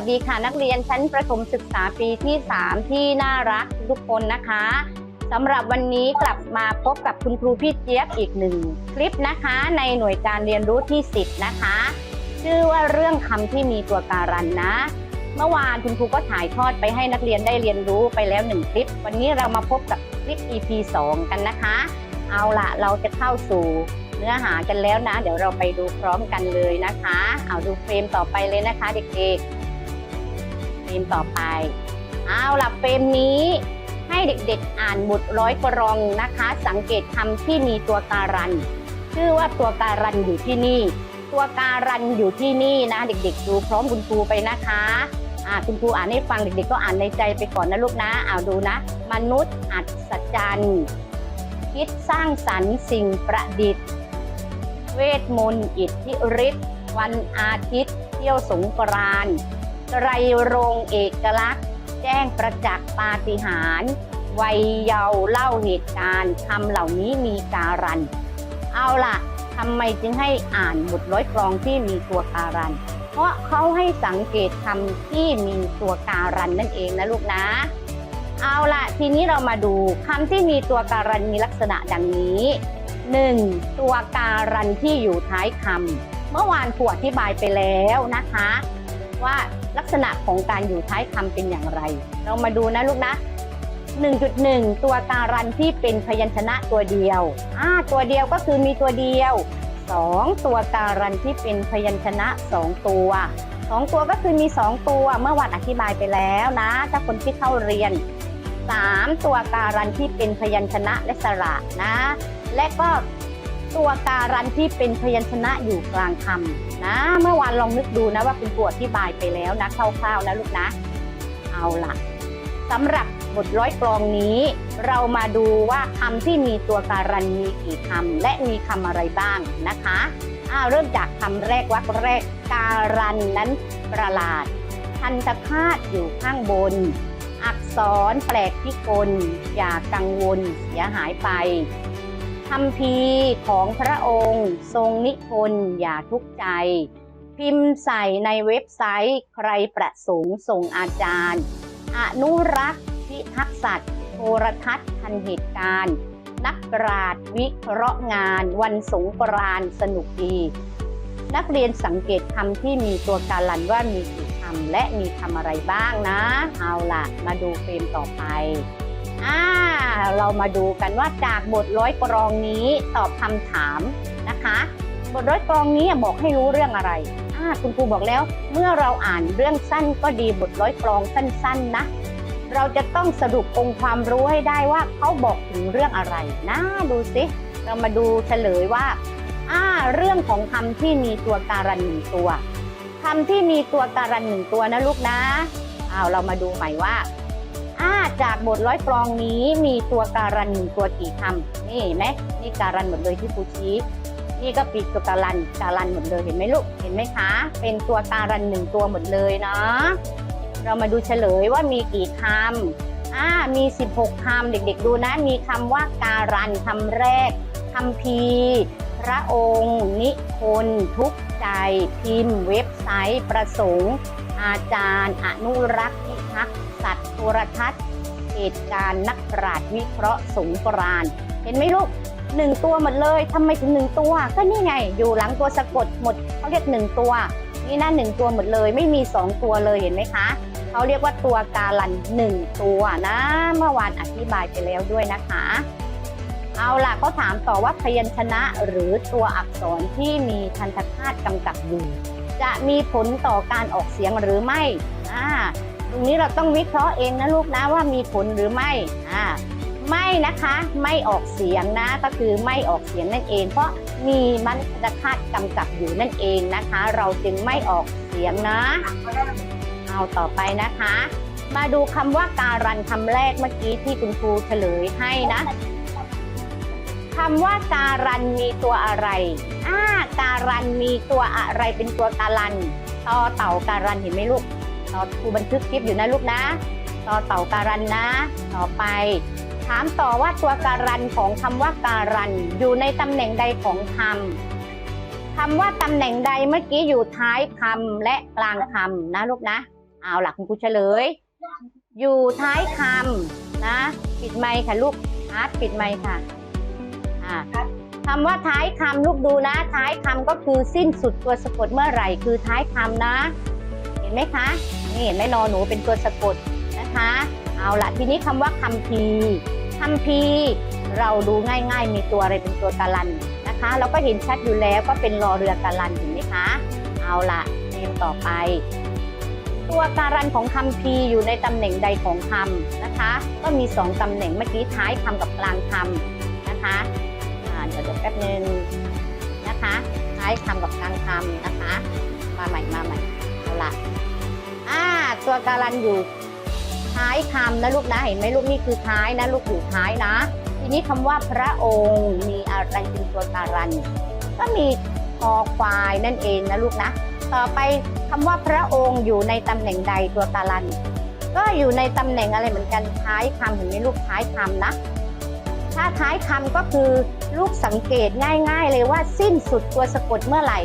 วัสดีค่ะ นักเรียนชั้นประถมศึกษาปีที่ 3 ที่น่ารักทุกคนนะคะสำหรับวันนี้กลับมาพบกับคุณครูพี่เจี๊ยบอีกหนึ่งคลิปนะคะ ในหน่วยการเรียนรู้ที่ 10 นะคะ ชื่อว่าเรื่องคำที่มีตัวการันนะ เมื่อวานคุณครูก็ถ่ายทอดไปให้นักเรียนได้เรียนรู้ไปแล้วหนึ่งคลิป วันนี้เรามาพบกับคลิป EP 2 กันนะคะ เอาละเราจะเข้าสู่เนื้อหากันแล้วนะ เดี๋ยวเราไปดูพร้อมกันเลยนะคะ เอาดูเฟรมต่อไปเลยนะคะเด็กๆ รมต่อไปเอาล่ะเฟรมนี้ให้เด็กๆอ่านบทร้อยกรองนะคะ สังเกตคำที่มีตัวการัน ชื่อว่าตัวการันอยู่ที่นี่ ตัวการันอยู่ที่นี่นะ เด็กๆ ดูพร้อมคุณครูไปนะคะอ่าคุณครูอ่านให้ฟังเด็กๆ ก็อ่านในใจไปก่อนนะลูกนะเอาดูนะ มนุษย์อัศจรรย์คิดสร้างสรรค์สิ่งประดิษฐ์ เวทมนต์อิทธิฤทธิ์วันอาทิตย์ เที่ยวสงกรานต์ ไตรรงเอกลักษณ์ แจ้งประจักษ์ปาฏิหาริย์วัยเยาว์เล่าเหตุการณ์คำเหล่านี้มีการัน เอาล่ะทำไมจึงให้อ่านบทร้อยกรองที่มีตัวการัน เพราะเขาให้สังเกตคำที่มีตัวการันนั่นเองนะลูกนะ เอาล่ะทีนี้เรามาดูคำที่มีตัวการันมีลักษณะดังนี้ 1. ตัวการันที่อยู่ท้ายคำเมื่อวานครูอธิบายไปแล้วนะคะ ว่า ลักษณะของการอยู่ท้ายคำเป็นอย่างไร เรามาดูนะลูกนะ 1.1 ตัวการันที่เป็นพยัญชนะตัวเดียวอ่าตัวเดียวก็คือมีตัวเดียว 2 ตัวการันที่เป็นพยัญชนะ 2 ตัว 2 ตัวก็คือมี 2 ตัวเมื่อวานอธิบายไปแล้วนะ ถ้าคนที่เข้าเรียน 3 ตัวการันที่เป็นพยัญชนะและสระนะ และก็ ตัวการันที่เป็นพยัญชนะอยู่กลางคำนะ เมื่อวานลองนึกดูนะว่าคุณครูอธิบายไปแล้วนะคร่าวๆนะลูกนะ เอาล่ะสำหรับบทร้อยกลองนี้ เรามาดูว่าคำที่มีตัวการันมีกี่คำและมีคำอะไรบ้างนะคะอ้าวเริ่มจากคำแรกวรรแรก การันนั้นประหลาดพันธคาตอยู่ข้างบน อักษรแปลกพิกลอย่ากังวลเสียหายไป คำพีของพระองค์ทรงนิพนธ์อย่าทุกข์ใจ พิมพ์ใส่ในเว็บไซต์ใครประสงค์ส่งอาจารย์ อนุรักษ์พิทักษ์สัตว์โทรทัศน์ทันเหตุการณ์ นักปราชญ์วิเคราะห์งานวันสงกรานต์สนุกดี นักเรียนสังเกตคำที่มีตัวการันว่ามีกี่คำและมีคำอะไรบ้างนะ เอาล่ะ มาดูเฟรมต่อไป อ่าเรามาดูกันว่าจากบทร้อยกรองนี้ตอบคำถามนะคะ บทร้อยกรองนี้บอกให้รู้เรื่องอะไรอ่าคุณครูบอกแล้ว เมื่อเราอ่านเรื่องสั้นก็ดีบทร้อยกรองสั้น ๆนะ เราจะต้องสรุปองค์ความรู้ให้ได้ว่าเขาบอกถึงเรื่องอะไรนะดูสิเรามาดูเฉลยว่าอ่าเรื่องของคำที่มีตัวการันหนึ่งตัวคำที่มีตัวการันหนึ่งตัวนะลูกนะอ้าวเรามาดูใหม่ว่า อ่าจากบทร้อยกรองนี้มีตัวการันหนึ่งตัวกี่คำนี่เห็นไหมนี่การันหมดเลยที่ครูชี้นี่ก็ปีตัวการันการันหมดเลยเห็นไหมลูกเห็นไหมคะ เป็นตัวการันหนึ่งตัวหมดเลยเนาะเรามาดูเฉลยว่ามีกี่คำอ่ามี 16คำเด็กๆดูนะ มีคำว่าการันคำแรกคำพีร์พระองค์ นิพนทุกข์ใจ พิมพ์ เว็บไซต์ ประสงค์ อาจารย์ อนุรักษ์พิทักษ์ สัตว์โทรทัศน์เหตุการณ์นักปราชญ์วิเคราะห์สงกรานเห็นไหมลูกหนึ่งตัวหมดเลยทำไมถึงหนึ่งตัว ก็นี่ไง อยู่หลังตัวสะกดหมดเขาเรียกหนึ่งตัว นี่น่าหนึ่งตัวหมดเลย ไม่มีสองตัวเลยเห็นไหมคะเขาเรียกว่าตัวการันหนึ่งตัวนะเมื่อวานอธิบายไปแล้วด้วยนะคะ เอาล่ะก็ถามต่อว่าพยัญชนะหรือตัวอักษรที่มีพันธคาตกำกับอยู่จะมีผลต่อการออกเสียงหรือไม่อ่า ตรงนี้เราต้องวิเคราะห์เองนะลูกนะว่ามีผลหรือไม่อ่าไม่นะคะไม่ออกเสียงนะก็คือไม่ออกเสียงนั่นเอง เพราะมีมันตคาตกำกับอยู่นั่นเองนะคะ เราจึงไม่ออกเสียงนะ เอาต่อไปนะคะ มาดูคำว่าการันคำแรกเมื่อกี้ที่คุณครูเฉลยให้นะคำว่าการันมีตัวอะไรอ่าการันมีตัวอะไรเป็นตัวการันต่อเต่าการันเห็นไหมลูก ต่อครูบันทึกคลิปอยู่นะลูกนะ ต่อเต่าการันนะ ต่อไป ถามต่อว่าตัวการันของคำว่าการันอยู่ในตำแหน่งใดของคำคำว่าตำแหน่งใดเมื่อกี้อยู่ท้ายคำและกลางคำนะลูกนะ เอาหล่ะคุณครูเฉลย อยู่ท้ายคำนะ ปิดไมค์ค่ะลูกอาร์ตปิดไมค์ค่ะอ่าคำว่าท้ายคำลูกดูนะ ท้ายคำก็คือสิ้นสุดตัวสะกดเมื่อไหร่คือท้ายคำนะ ห็นไหมคะนี่เห็นไหมนอหนูเป็นตัวสะกดนะคะ เอาละทีนี้คำว่าคำพีร์คำพีร์เราดูง่าย ๆ มีตัวอะไรเป็นตัวการันนะคะ เราก็เห็นชัดอยู่แล้วก็เป็นรอเรือการันเห็นไหมคะ เอาละเรียนต่อไป ตัวการันของคำพีอยู่ในตำแหน่งใดของคำนะคะ ก็มีสองตำแหน่งเมื่อกี้ท้ายคำกับกลางคำนะคะอ่าเดี๋ยวเดี๋ยวแป๊บนึงนะคะ ท้ายคำกับกลางคำนะคะ มาใหม่มาใหม่เอาละ อ่าตัวการันอยู่ท้ายคำนะลูกนะเห็นไหมลูกนี่คือท้ายนะลูกอยู่ท้ายนะ ทีนี้คำว่าพระองค์มีอะไรเป็นตัวการัน ก็มีคอควายนั่นเองนะลูกนะ ต่อไปคำว่าพระองค์อยู่ในตำแหน่งใดตัวการัน ก็อยู่ในตำแหน่งอะไรเหมือนกันท้ายคำเห็นไหมลูกท้ายคำนะถ้าท้ายคำก็คือลูกสังเกตง่าย ๆ เลยว่าสิ้นสุดตัวสะกดเมื่อไหร่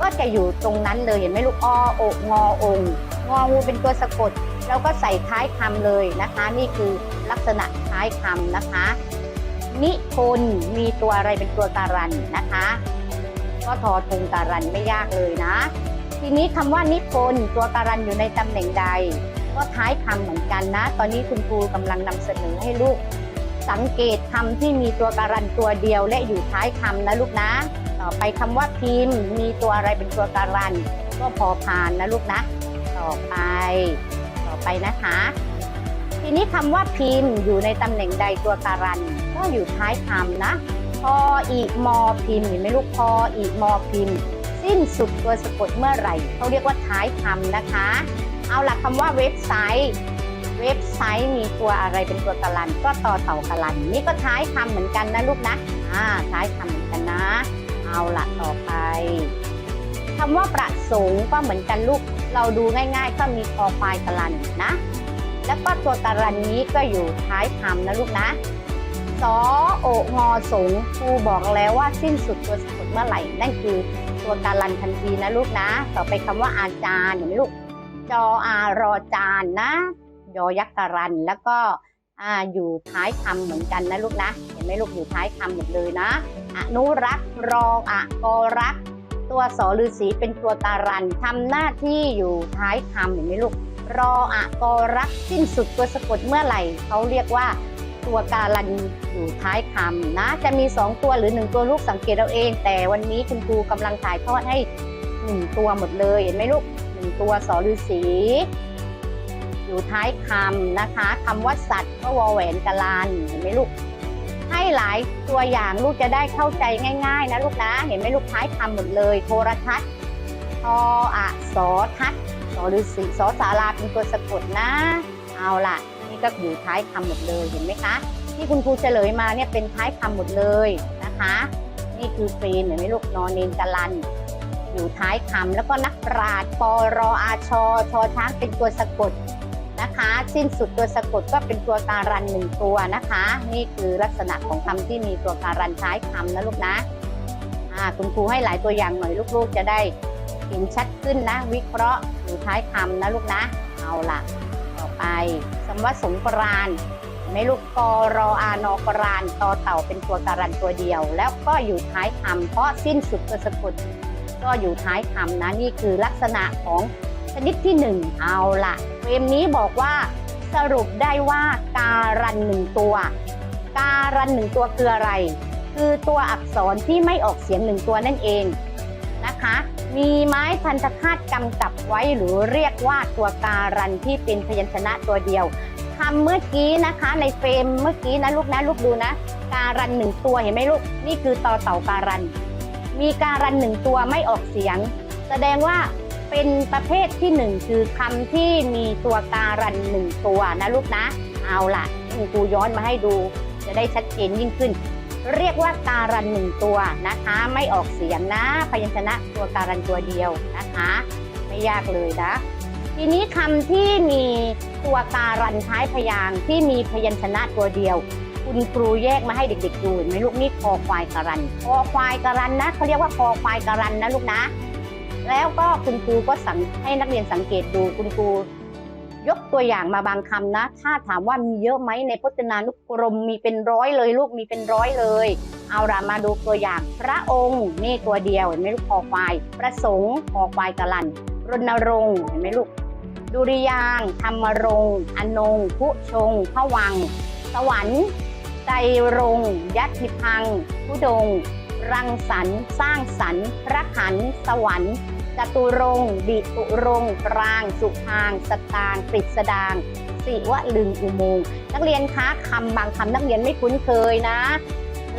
ก็จะอยู่ตรงนั้นเลยเห็นไหมลูกอโอกงอองค์ งองูเป็นตัวสะกดเราก็ใส่ท้ายคำเลยนะคะ นี่คือลักษณะท้ายคำนะคะ นิพนมีตัวอะไรเป็นตัวการันนะคะ ก็ทอทงการันไม่ยากเลยนะ ทีนี้คำว่านิพนตัวการันอยู่ในตำแหน่งใด ก็ท้ายคำเหมือนกันนะ ตอนนี้คุณครูกำลังนำเสนอให้ลูกสังเกตคำที่มีตัวการันตัวเดียวและอยู่ท้ายคำนะลูกนะ ต่อไปคำว่าพิมพ์ มีตัวอะไรเป็นตัวการัน ก็พอพานนะลูกนะ ต่อไป ต่อไปนะคะ ทีนี้คำว่าพิมพ์อยู่ในตำแหน่งใดตัวการัน ก็อยู่ท้ายคำนะพออีมอพิมพ์เห็นไหมลูกพออีมอพิมพ์ สิ้นสุดตัวสะกดเมื่อไหร่เขาเรียกว่าท้ายคำนะคะ เอาหลักคำว่าเว็บไซต์เว็บไซต์มีตัวอะไรเป็นตัวการัน ก็ต่อเต่าการัน นี่ก็ท้ายคำเหมือนกันนะลูกนะอ่าท้ายคำเหมือนกันนะ เอาละต่อไปคำว่าประสงค์ก็เหมือนกันลูก เราดูง่ายๆ ก็มีคอควายการันนะ แล้วก็ตัวการันนี้ก็อยู่ท้ายคำนะลูกนะสอโองอสงครูบอกแล้วว่าสิ้นสุดตัวสะกดเมื่อไหร่นั่นคือตัวการันทันทีนะลูกนะ ต่อไปคำว่าอาจารย์เห็นไหมลูกจออารอจานนะยอยักษ์การันแล้วก็อ่าอยู่ท้ายคำเหมือนกันนะลูกนะ เห็นไหมลูกอยู่ท้ายคำหมดเลยนะอนุรักษ์รองอะกอรักษ์ ตัวสอฤาษีเป็นตัวการันทำหน้าที่อยู่ท้ายคำเห็นไหมลูกรออะกอรักสิ้นสุดตัวสะกดเมื่อไหร่เขาเรียกว่าตัวการันอยู่ท้ายคำนะ จะมี 2 ตัวหรือ 1 ตัวลูกสังเกตเอาเอง แต่วันนี้คุณครูกำลังถ่ายทอดให้ 1 ตัวหมดเลยเห็นไหมลูกหนึ่งตัวสอฤาษีอยู่ท้ายคำนะคะคำว่าสัตว์ก็วอแหวนกะลานเห็นไหมลูก ให้หลายตัวอย่างลูกจะได้เข้าใจง่าย ๆ นะลูกนะ เห็นไหมลูกท้ายคำหมดเลย โทรทัศน์ทออะสอทัศน์สอฤาษีสอสาราเป็นตัวสะกดนะ เอาล่ะ นี่ก็อยู่ท้ายคำหมดเลยเห็นไหมคะ ที่คุณครูเฉลยมาเนี่ยเป็นท้ายคำหมดเลยนะคะ นี่คือเฟรนเห็นไหมลูกนอนเนนกะลันอยู่ท้ายคำแล้วก็นักปราชญ์ปรออาชอชอช้างเป็นตัวสะกด นะคะ สิ้นสุดตัวสะกดก็เป็นตัวการันหนึ่งตัวนะคะ นี่คือลักษณะของคำที่มีตัวการันท้ายคำนะลูกนะคุณครูให้หลายตัวอย่างหน่อยลูกๆ จะได้เห็นชัดขึ้นนะ วิเคราะห์อยู่ท้ายคำนะลูกนะ เอาล่ะต่อไปคำว่าสงกรานไม่ลูกกรออานอกรานตอเต่าเป็นตัวการันตัวเดียว แล้วก็อยู่ท้ายคำเพราะสิ้นสุดตัวสะกดก็อยู่ท้ายคำนะนี่คือลักษณะของ ชนิดที่หนึ่งเอาละเฟรมนี้บอกว่าสรุปได้ว่าการันหนึ่งตัว การันหนึ่งตัวคืออะไร คือตัวอักษรที่ไม่ออกเสียงหนึ่งตัวนั่นเองนะคะ มีไม้พันธคาตกำกับไว้หรือเรียกว่าตัวการันที่เป็นพยัญชนะตัวเดียวคำเมื่อกี้นะคะในเฟรมเมื่อกี้นะลูกนะลูกดูนะ การันหนึ่งตัวเห็นไหมลูกนี่คือต่อเต่าการัน มีการันหนึ่งตัวไม่ออกเสียง แสดงว่า เป็นประเภทที่หนึ่งคือคำที่มีตัวการันหนึ่งตัวนะลูกนะ เอาล่ะคุณครูย้อนมาให้ดู จะได้ชัดเจนยิ่งขึ้น เรียกว่าการันหนึ่งตัวนะคะ ไม่ออกเสียงนะ พยัญชนะตัวการันตัวเดียวนะคะ ไม่ยากเลยนะทีนี้คำที่มีตัวการันท้ายพยางที่มีพยัญชนะตัวเดียว คุณครูแยกมาให้เด็กๆดูเห็นไหมลูกนี่คอควายการันคอควายการันนะเขาเรียกว่าคอควายการันนะลูกนะ แล้วก็คุณครูก็สั่งให้นักเรียนสังเกตดูคุณครูยกตัวอย่างมาบางคำนะ ถ้าถามว่ามีเยอะไหมในพจนานุกรมมีเป็นร้อยเลยลูกมีเป็นร้อยเลย เอาละมาดูตัวอย่าง พระองค์นี่ตัวเดียวเห็นไหมลูกคอควาย ประสงค์คอควายกะลัน รณรงค์เห็นไหมลูก ดุริยาง ธรรมรงค์อนงผู้ชงพระวัง สวรรค์ใจรงค์ยัติพังค์ผู้ดง รังสรรสร้างสรรพระขัน สวรรค์ จตุรงดิตุรงกลาง สุพาง สตางค์กฤษดางสิวลึงอุโมงนักเรียนคะคำบางคำนักเรียนไม่คุ้นเคยนะ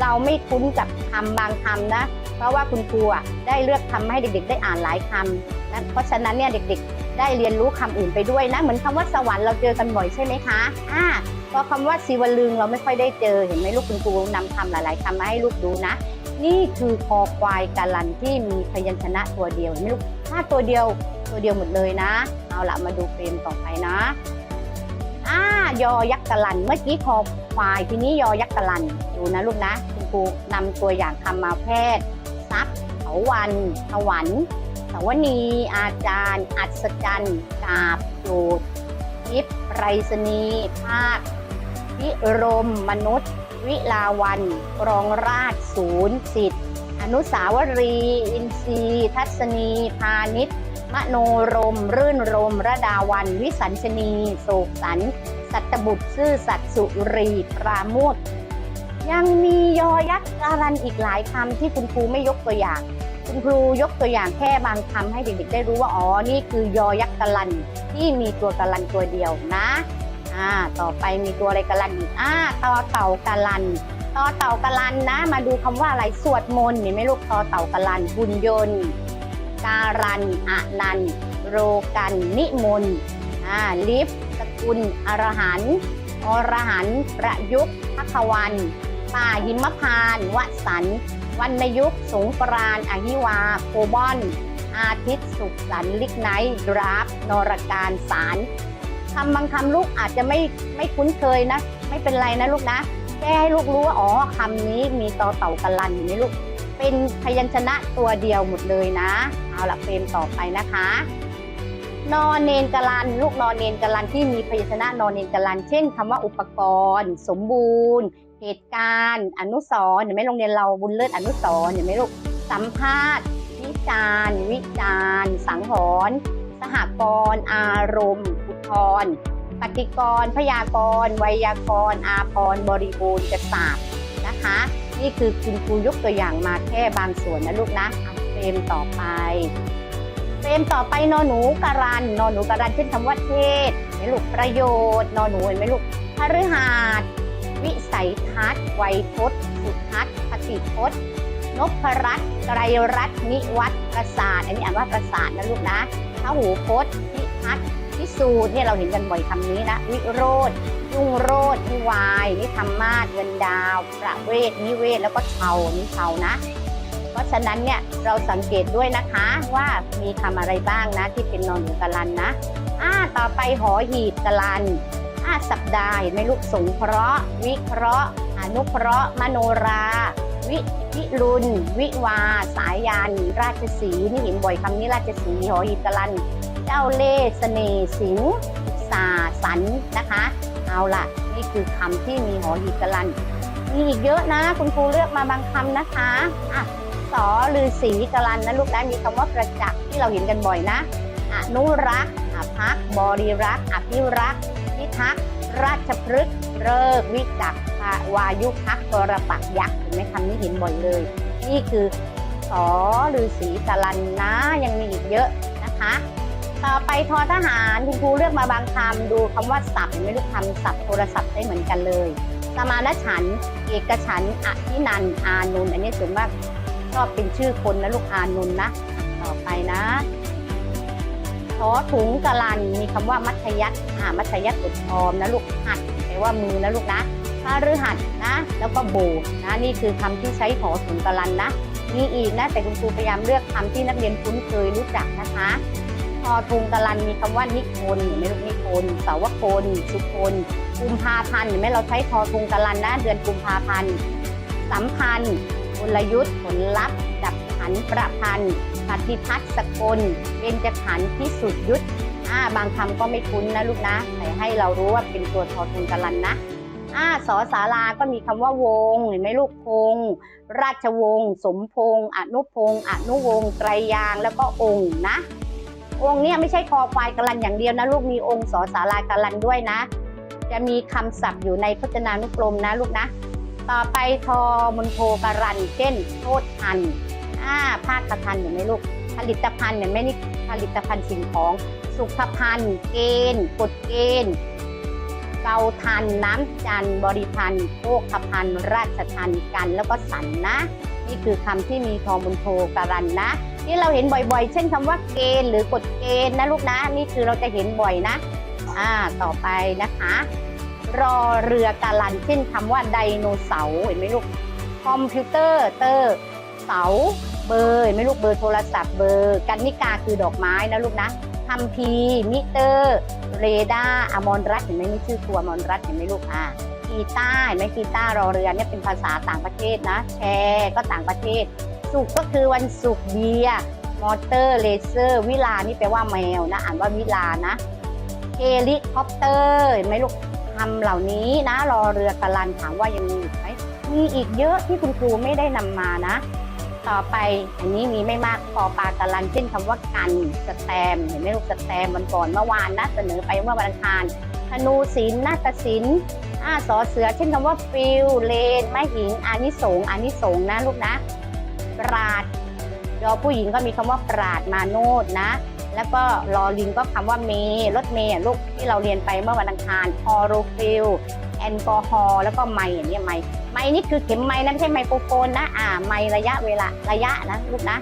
เราไม่คุ้นกับคำบางคำนะ เพราะว่าคุณครูอะได้เลือกทำให้เด็ก ๆ ได้อ่านหลายคำนะเพราะฉะนั้นเนี่ยเด็ก ๆ ได้เรียนรู้คำอื่นไปด้วยนะเหมือนคำว่าสวรรค์เราเจอกันบ่อยใช่ไหมคะอ่าพอคำว่าศิวลึงเราไม่ค่อยได้เจอเห็นไหมลูกคุณครูนำคำหลาย ๆคำมาให้ลูกดูนะ นี่คือคอควายกาลันที่มีพยัญชนะตัวเดียวเห็นไหมลูกถ้าตัวเดียวตัวเดียวหมดเลยนะ เอาละมาดูเฟรมต่อไปนะอ่ายอยักษ์กะลัน เมื่อกี้คอควายทีนี้ยอยักษ์กะลันดูนะลูกนะคุณครูนำตัวอย่างคำมาแพทย์ซักเถาวันถวันสวนี อาจารย์ อัศจรรย์ กาบโจทย์ทิพย์ไรสนีภาคพิรม มนุษย์ วิลาวันรองราชศูนย์สิทธิ์อนุสาวรีย์อินทรีย์ทัศนีพาณิชย์มโนรม รื่นรมระดาวัน วิสัญชนี โศกสัน สัตบุตรซื่อสัตสุรีปราโมทยังมียอยักษ์การันอีกหลายคำที่คุณครูไม่ยกตัวอย่าง คุณครูยกตัวอย่างแค่บางคำให้เด็กๆได้รู้ว่า อ๋อ นี่คือยอยักษ์กาลันที่มีตัวกาลันตัวเดียวนะ อ่าต่อไปมีตัวอะไรกาลันอีกอ่าต่อเต่ากาลันต่อเต่ากะลันนะ มาดูคำว่าอะไรสวดมนต์เห็นไหมลูกต่อเต่ากะลันบุญยนต์การันอนันโรกันนิมนต์อ่าลิฟสกุลอรหันอรหันประยุกต์พักวันป่าหิมพาน วสันวรรณยุกสงกรานต์อหิวาโคบอน อาทิตย์สุขสันลิกไนดราฟนรการสาร คำบางคำลูกอาจจะไม่ไม่คุ้นเคยนะ ไม่เป็นไรนะลูกนะแก้ให้ลูกรู้ว่าอ๋อคำนี้มีต่อเต่ากลันอยู่ในลูก เป็นพยัญชนะตัวเดียวหมดเลยนะ เอาละเฟรมต่อไปนะคะ นอนเนนกลัน ลูกนอนเนนกลันที่มีพยัญชนะนอนเนนกลัน เช่นคำว่าอุปกรณ์ สมบูรณ์ เหตุการณ์ อนุสรณ์เห็นไหมโรงเรียนเราบุญเลิศอนุสรณ์เห็นไหมลูกสัมภาษณ์ วิจารณ์ วิจารณ์ สังหรณ์สหกรณ์อารมณ์ ธรปฏิกร พยากร ไวยากร อาพรบริบูรณ์กษาบนะคะ นี่คือคุณครูยกตัวอย่างมาแค่บางส่วนนะลูกนะเฟรมต่อไปเฟรมต่อไปนอหนูการันนอหนูการันเช่นคำว่าเทศนไหมลูกประโยชน์นอหนูเห็นไหมลูกพฤหัสวิสัยทัศน์ไวยพจน์สุทัศน์ปฏิพจน์นพรัตน์ไกรรัตนิวัตรประสาทอันนี้อ่านว่าประสาทนะลูกนะพหูพจน์พิพัฒน์ สูจน์เนี่ยเราเห็นกันบ่อยคำนี้นะ วิโรธยุ่งโรธนิวายนิธรรมาศเงินดาว ประเวทนิเวศแล้วก็เชานิเชานะ เพราะฉะนั้นเนี่ยเราสังเกตด้วยนะคะว่ามีคำอะไรบ้างนะที่เป็นนอนหนูกะลันนะอ่าต่อไปหอหีบกะลันอ่าสัปดาห์เห็นไหมลูกสงเคราะห์ วิเคราะห์อนุเคราะห์มโนรา วิวิรุณ วิวา สายยันราชสีนี่เห็นบ่อยคำนี้ราชสีห์หอหีบกะลัน เจ้าเล่ห์เสน่ห์สิงสาสันนะคะ เอาล่ะ นี่คือคำที่มีหอหีบกลัน มีอีกเยอะนะ คุณครูเลือกมาบางคำนะคะอะสอลือสีกลันนะลูกนะมีคำว่าประจักษ์ที่เราเห็นกันบ่อยนะอนุรักษ์อภักบริรักษ์อภิรักษ์พิทักษ์ราชพฤกษ์เริกวิจักวายุพักกรปักยักษ์เห็นไหมคำนี้เห็นบ่อยเลย นี่คือสอลือสีกลันนะยังมีอีกเยอะนะคะ ต่อไปทอทหารคุณครูเลือกมาบางคำดูคำว่าศัพท์เห็นไม่ลูกคำศัพท์โทรศัพท์ได้เหมือนกันเลยสมานฉัน เอกฉันอภินันอานุนท์อันนี้ส่วนมากก็เป็นชื่อคนนะลูกอานุนนะ ต่อไปนะทอถุงกะลันมีคำว่ามัธยัติอ่ามัธยัติอุดออมนะลูกหัดแปลว่ามือนะลูกนะพาฤหัสนะ แล้วก็โบนะนี่คือคำที่ใช้ถอถุงกะลันนะมีอีกนะแต่คุณครูพยายามเลือกคำที่นักเรียนคุ้นเคยรู้จักนะคะ ทอทุงกะลันมีคำว่านิพนเห็นไหมลูกนิพนธ์สาวพลสุพลกุมภาพันธ์เห็นไหมเราใช้ทอทุงกะลันนะเดือนกุมภาพันธ์สัมพันธ์กลยุทธ์ผลลัพธ์ดับขันประพันธ์ปฏิพัฒน์สกลเบญจขันธ์พิสุทธยุทธออ่าบางคำก็ไม่คุ้นนะลูกนะแต่ให้เรารู้ว่าเป็นตัวทอทุนกลันนะอ่าสอสาราก็มีคำว่าวงเห็นไหมลูกพงราชวงศ์สมพงษ์อนุพงษ์อนุวงศ์ไตรยางแล้วก็องค์นะ องค์เนี่ยไม่ใช่คอควายกลันอย่างเดียวนะลูกมีองค์สอสารากลันด้วยนะ จะมีคำศัพท์อยู่ในพจนานุกรมนะลูกนะ ต่อไปทอมนโทกรันเช่นโทษทันอ่าภาคทันเห็นไหมลูก ผลิตภัณฑ์เนี่ยไม่นี่ผลิตภัณฑ์สิ่งของ สุขภัณฑ์ เกณฑ์กฎเกณฑ์เกาทัน น้ำจันบริพันธ์โภคภัณฑ์ราชทันกันแล้วก็สันนะ นี่คือคำที่มีทอมุนโทการันนะ ที่เราเห็นบ่อยๆ เช่นคำว่าเกณฑ์หรือกฎเกณฑ์นะลูกนะนี่คือเราจะเห็นบ่อยนะ อ่าต่อไปนะคะ รอเรือการันเช่นคำว่าไดโนเสาร์เห็นไหมลูกคอมพิวเตอร์เตอร์เสาเบอร์เห็นไหมลูกเบอร์โทรศัพท์เบอร์กันนิกาคือดอกไม้นะลูกนะคัมพีมิเตอร์ เรดาร์อมรรัตเห็นไหมนี่ชื่อครัวอมรรัตเห็นไหมลูกอ่ากีตาร์เห็นไหมกีตาร์รอเรือเนี่ยเป็นภาษาต่างประเทศนะ แชร์ก็ต่างประเทศ สุกร์ก็คือวันศุกร์เบียร์มอเตอร์เลเซอร์ วิลานี่แปลว่าแมวนะ อ่านว่าวิลานะเฮลิคอปเตอร์เห็นไหมลูกคำเหล่านี้นะ รอเรือกะลันถามว่ายังมีอีกไหมมีอีกเยอะที่คุณครูไม่ได้นำมานะ ต่อไปอันนี้มีไม่มากพอปลากะลันเช่นคำว่ากันสแตมเห็นไหมลูกสแตมวันก่อนเมื่อวานนะเสนอไปเมื่อวันอังคารธนูศิลป์นาฏศิลป์อ่าสอเสือ เช่นคำว่าฟิลเลนไม้หิงอานิสงอานิสงนะลูกนะ ปราดยอผู้หญิงก็มีคำว่าปราดมาโนดนะ แล้วก็รอลิงก็คำว่าเมรถเมย์อะลูกที่เราเรียนไปเมื่อวันอังคารคอโรฟิลแอลกอฮอล์แล้วก็ไมอย่างนี้ไมค์ไมค์นี่คือเข็มไมค์นะไม่ใช่ไมโครโฟนนะอ่าไมค์ระยะเวลาระยะนะลูกนะ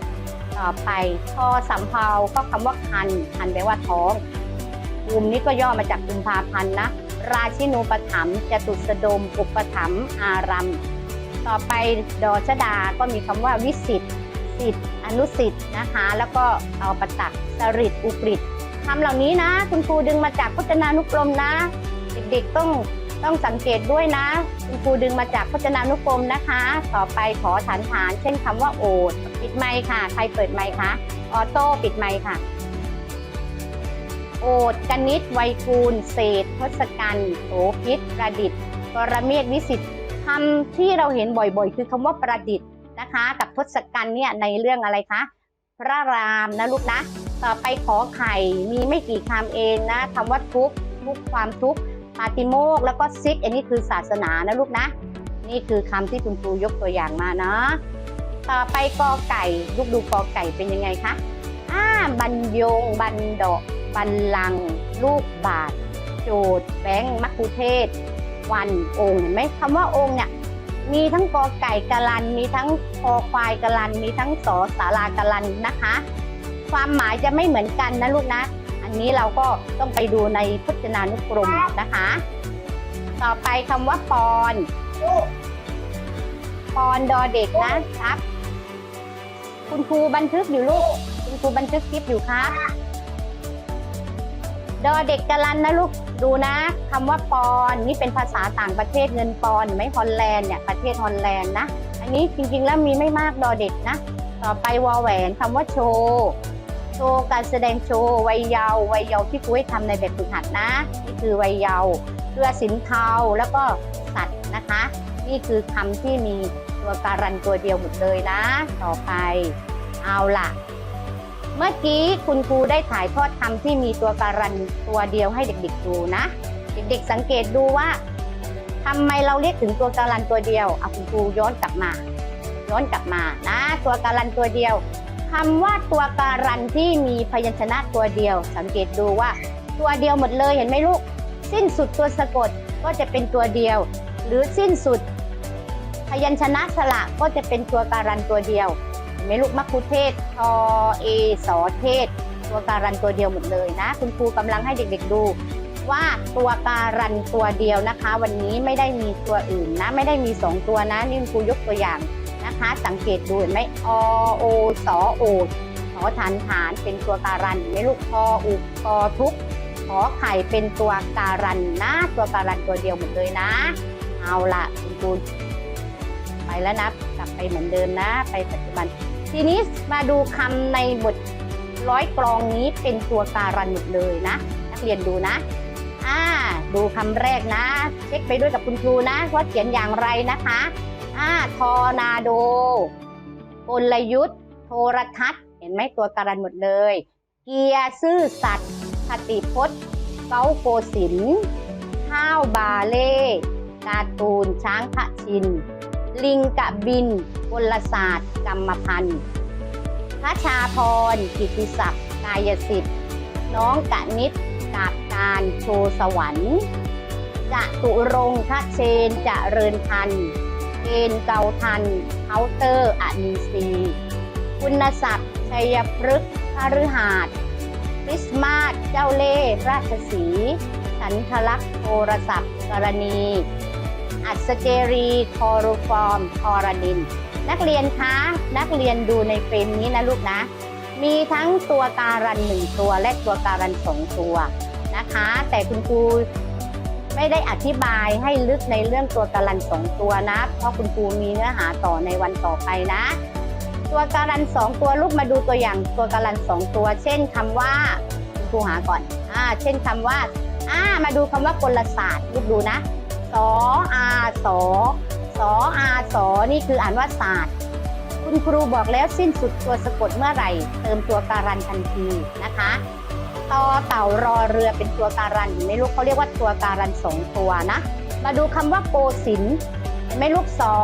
ต่อไปพอสำเภาก็คำว่าคันคันแปลว่าท้องภูมินี้ก็ย่อมาจากกุมภาพันธ์นะราชินูปถัมจตุสดมอุปถัมอารัม ต่อไปดอชดาก็มีคำว่าวิสิตสิทธิอนุสิทธิ์นะคะ แล้วก็เอาประตักสริตอุกฤษคำเหล่านี้นะ คุณครูดึงมาจากพจนานุกรมนะ เด็กๆต้องต้องสังเกตด้วยนะ คุณครูดึงมาจากพจนานุกรมนะคะ ต่อไปขอฐานฐาน เช่นคำว่าโอดปิดไมค์ค่ะ ใครเปิดไมค์คะออโต้ปิดไมค์ค่ะ โอดกนิษฐ์ไวยกูลเศษทศกัณฐ์โสพิษประดิษฐ์กรเมศวิสิทธิ คำที่เราเห็นบ่อยๆ คือคำว่าประดิษฐ์นะคะ กับทศกัณฐ์เนี่ยในเรื่องอะไรคะ พระรามนะลูกนะ ต่อไปขอไข่มีไม่กี่คำเองนะคำว่าทุกทุกความทุกปาติโมกแล้วก็ซิกอันนี้คือศาสนานะลูกนะ นี่คือคำที่คุณครูยกตัวอย่างมาเนาะต่อไปกอไก่ลูกดูกอไก่เป็นยังไงคะอ่าบรรยง บันดอกบันลัง ลูกบาท โจทย์แบงค์มัคคุเทศ วันองค์เห็นไหมคำว่าองค์เนี่ยมีทั้งกอไก่กะลัน มีทั้งคอควายกะลัน มีทั้งสอสารากะลันนะคะ ความหมายจะไม่เหมือนกันนะลูกนะ อันนี้เราก็ต้องไปดูในพจนานุกรมนะคะ ต่อไปคำว่าปอนปอนดอเด็กนะครับ คุณครูบันทึกอยู่ลูก คุณครูบันทึกคลิปอยู่ครับ ดอเด็กกะลันนะลูกดูนะคำว่าปอนนี่เป็นภาษาต่างประเทศเงินปอนไหมฮอลแลนด์เนี่ยประเทศฮอลแลนด์นะ อันนี้จริงๆแล้วมีไม่มากดอเด็กนะ ต่อไปวอแหวนคำว่าโชว์โชว์การแสดงโชว์วัยเยาว์วัยเยาว์ที่ครูให้ทำในแบบฝึกหัดนะนี่คือวัยเยาว์เพื่อสินเทาแล้วก็สัตว์นะคะ นี่คือคำที่มีตัวการันตัวเดียวหมดเลยนะ ต่อไปเอาล่ะ เมื่อกี้คุณครูได้ถ่ายทอดคำที่มีตัวการันตัวเดียวให้เด็กๆดูนะ เด็กๆสังเกตดูว่าทำไมเราเรียกถึงตัวการันตัวเดียวเอาคุณครูย้อนกลับมา ย้อนกลับมานะ ตัวการันตัวเดียวคำว่าตัวการันที่มีพยัญชนะตัวเดียว สังเกตดูว่า ตัวเดียวหมดเลยเห็นไหมลูก สิ้นสุดตัวสะกดก็จะเป็นตัวเดียว หรือสิ้นสุด พยัญชนะสระก็จะเป็นตัวการันตัวเดียว เห็นไหมลูกมัคคุเทศทอเอสอเทศ ตัวการันตัวเดียวหมดเลยนะ คุณครูกำลังให้เด็กๆดูว่าตัวการันตัวเดียวนะคะ วันนี้ไม่ได้มีตัวอื่นนะ ไม่ได้มีสองตัวนะนี่คุณครูยกตัวอย่างนะคะ สังเกตดูเห็นไหมอโอสอโอขอฐานฐานเป็นตัวการันเห็นไหมลูกพออุกอทุกขอไข่เป็นตัวการันนะ ตัวการันตัวเดียวหมดเลยนะ เอาละคุณครู แล้วนะกลับไปเหมือนเดิมนะ ไปปัจจุบัน ทีนี้มาดูคำในบทร้อยกรองนี้เป็นตัวการันหมดเลยนะ นักเรียนดูนะอ่าดูคำแรกนะ เช็คไปด้วยกับคุณครูนะว่าเขียนอย่างไรนะคะอ่าทอนาโดกลยุทธ์ โทรทัศน์ เห็นไหมตัวการันหมดเลย เกียร์ซื่อสัตย์คติพจน์เก้าโกศินข้าวบาเล่การ์ตูนช้างพระชิน ลิงกะบินกลศาสตร์ กรรมพันธ์พระชาพร กิติศักดิ์กายสิทธิ์ น้องกะนิดกาบการโชว์สวรรค์จะตุรงคเชนจะเริญพันธ์เกณฑ์เกาทันเคาน์เตอร์อนีซี คุณศักดิ์ชัยพฤกษ์คฤหาสคริสต์มาสเจ้าเล่ ราชสี สันทลักษ์โทรศัพท์กรณี อัศเจรีคอรูฟอร์มคอรนิน นักเรียนคะ นักเรียนดูในเฟรมนี้นะลูกนะ มีทั้งตัวการันหนึ่งตัวและตัวการันสองตัวนะคะ แต่คุณครูไม่ได้อธิบายให้ลึกในเรื่องตัวการันสองตัวนะ เพราะคุณครูมีเนื้อหาต่อในวันต่อไปนะ ตัวการันสองตัวลูกมาดูตัวอย่างตัวการันสองตัว เช่นคำว่าคุณครูหาก่อนอ่าเช่นคำว่าอ่ามาดูคำว่ากลศาสตร์ลูกดูนะ ออาสอสออาสอนี่คืออ่านว่าศาสตร์ คุณครูบอกแล้วสิ้นสุดตัวสะกดเมื่อไหร่ เติมตัวการันทันทีนะคะต่อเต่ารอเรือเป็นตัวการันเห็นไหมลูกเขาเรียกว่าตัวการันสองตัวนะ มาดูคำว่าโกศินไหมลูกสอ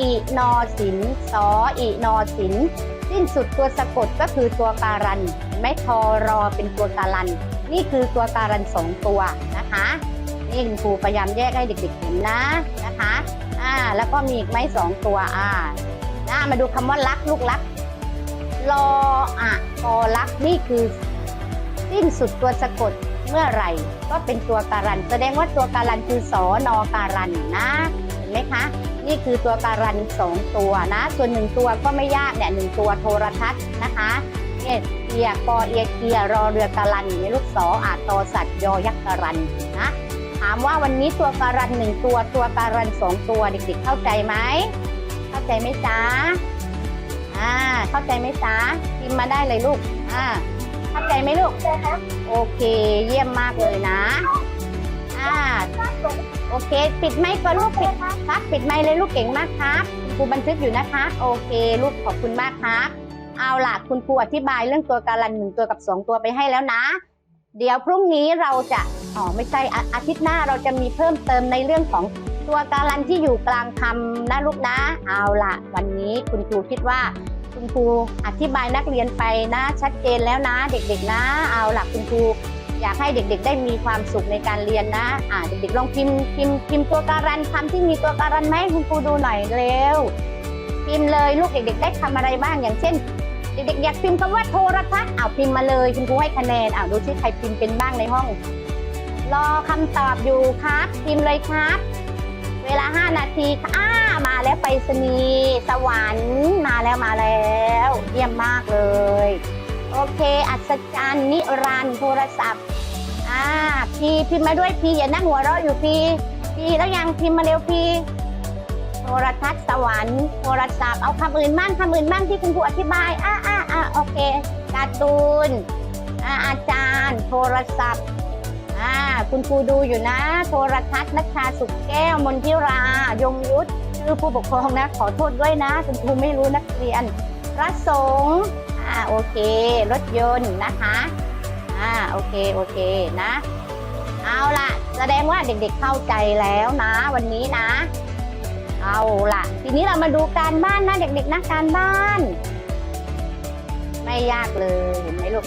อีนอสินสออีนอสินสิ้นสุดตัวสะกดก็คือตัวการันไหมทอรอเป็นตัวการัน นี่คือตัวการันสองตัวนะคะ นี่คุณครูพยายามแยกให้เด็กๆเห็นนะนะคะอ่าแล้วก็มีอีกไหมสองตัวอ่านะมาดูคำว่ารักลูกรักรออะกอรักนี่คือสิ้นสุดตัวสะกดเมื่อไหร่ ก็เป็นตัวการัน แสดงว่าตัวการันคือสอนอการันนะเห็นไหมคะ นี่คือตัวการันสองตัวนะ ส่วนหนึ่งตัวก็ไม่ยากเนี่ยหนึ่งตัวโทรทัศน์นะคะเนี่ยเกียร์กอเอียเกียร์รอเรือการันในลูกศออาตอสัตยอยักษ์การันนะ ถามว่าวันนี้ตัวการันหนึ่งตัวตัวการันสองตัวเด็กๆ เข้าใจไหมเข้าใจไหมจ๊ะอ่าเข้าใจไหมจ๊ะพิมพ์มาได้เลยลูกอ่าเข้าใจไหมลูกโอเค เยี่ยมมากเลยนะอ่าโอเค ปิดไมค์ก่อนลูกปิดครับ ปิดไมค์เลยลูกเก่งมากครับคุณครูบันทึกอยู่นะคะ โอเค ลูกขอบคุณมากครับ เอาล่ะคุณครูอธิบายเรื่องตัวการันหนึ่งตัวกับสองตัวไปให้แล้วนะ เดี๋ยวพรุ่งนี้เราจะอ๋อไม่ใช่อาอาทิตย์หน้าเราจะมีเพิ่มเติมในเรื่องของตัวการันที่อยู่กลางคำนะลูกนะ เอาละวันนี้คุณครูคิดว่า คุณครูอธิบายนักเรียนไปนะ ชัดเจนแล้วนะ เด็กๆนะ เอาละคุณครูอยากให้เด็กๆ ได้มีความสุขในการเรียนนะอ่าเด็กๆลองพิมพ์พิมพ์พิมพ์ตัวการันคำที่มีตัวการันไหมให้คุณครูดูหน่อยเร็วพิมพ์เลยลูกเด็ก ๆ ได้คำอะไรบ้างอย่างเช่น เด็กๆอยากพิมพ์คำว่าโทรทัศน์เอาพิมพ์มาเลยคุณครูให้คะแนนเอาดูซิใครพิมพ์เป็นบ้างในห้อง รอคำตอบอยู่ครับ พิมพ์เลยครับ เวลา 5 นาทีอ้ามาแล้วไปรษณีสวรรค์มาแล้วมาแล้ว เยี่ยมมากเลย โอเค อัศจรรย์นิรันดร์โทรศัพท์อ่าพีพิมพ์มาด้วยพีอย่านั่งหัวเราะอยู่พีพีแล้วยังพิมพ์มาเร็วพี โทรทัศน์สวรรค์โทรศัพท์เอาคำอื่นบ้างคำอื่นบ้างที่คุณครูอธิบายอ่าอ่าอ่าโอเคการ์ตูนอาอาจารย์ โทรศัพท์อ่าคุณครูดูอยู่นะ โทรทัศน์นัชชาสุขแก้วมนทิรายงยุทธชื่อผู้ปกครองนะ ขอโทษด้วยนะคุณครูไม่รู้นักเรียนพระสงฆ์อ่าโอเค รถยนต์นะคะอ่าโอเคโอเคนะ เอาล่ะ แสดงว่าเด็กๆเข้าใจแล้วนะ วันนี้นะ เอาล่ะ ทีนี้เรามาดูการบ้านนะเด็กๆนะการบ้าน ไม่ยากเลยเห็นไหมลูก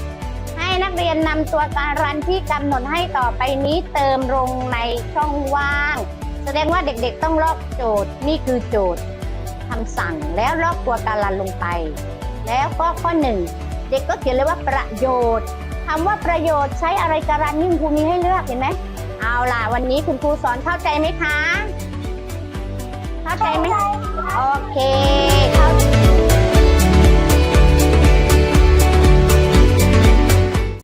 ให้นักเรียนนำตัวการันที่กำหนดให้ต่อไปนี้เติมลงในช่องว่าง แสดงว่าเด็กๆต้องลอกโจทย์นี่คือโจทย์คำสั่งแล้วลอกตัวการันลงไป แล้วก็ข้อหนึ่งเด็กก็เขียนเลยว่าประโยชน์คำว่าประโยชน์ใช้อะไรการันนี่คุณครูมีให้เลือกเห็นไหมเอาล่ะวันนี้คุณครูสอนเข้าใจไหมคะ เข้าใจไหมโอเคเข้า